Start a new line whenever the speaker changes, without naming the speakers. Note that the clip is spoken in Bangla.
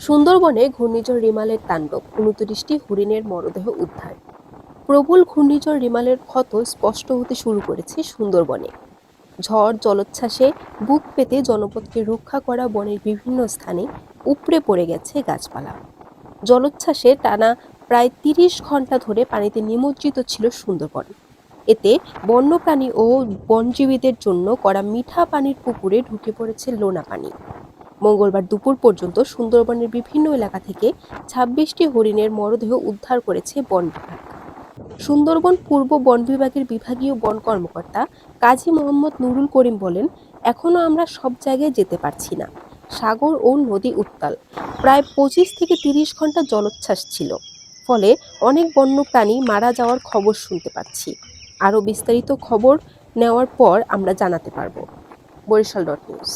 সুন্দরবনে ঘূর্ণিঝড় রিমালের তাণ্ডব, উনত্রিশটি হরিণের মরদেহ উদ্ধার। প্রবল ঘূর্ণিঝড় রিমালের ক্ষত স্পষ্ট হতে শুরু করেছে সুন্দরবনে। ঝড় জলোচ্ছ্বাসে বুক পেতে জনপদকে রক্ষা করা বনের বিভিন্ন স্থানে উপড়ে পড়ে গেছে গাছপালা। জলোচ্ছ্বাসে টানা প্রায় তিরিশ ঘণ্টা ধরে পানিতে নিমজ্জিত ছিল সুন্দরবন। এতে বন্যপ্রাণী ও বনজীবীদের জন্য করা মিঠা পানির পুকুরে ঢুকে পড়েছে লোনা পানি। মঙ্গলবার দুপুর পর্যন্ত সুন্দরবনের বিভিন্ন এলাকা থেকে ছাব্বিশটি হরিণের মরদেহ উদ্ধার করেছে বন বিভাগ। সুন্দরবন পূর্ব বন বিভাগের বিভাগীয় বন কর্মকর্তা কাজী মোহাম্মদ নুরুল করিম বলেন এখনও আমরা সব জায়গায় যেতে পারছি না। সাগর ও নদী উত্তাল। প্রায় পঁচিশ থেকে তিরিশ ঘণ্টা জলোচ্ছ্বাস ছিল। ফলে অনেক বন্য প্রাণী মারা যাওয়ার খবর শুনতে পাচ্ছি। আরও বিস্তারিত খবর নেওয়ার পর আমরা জানাতে পারব। Barishal dot news.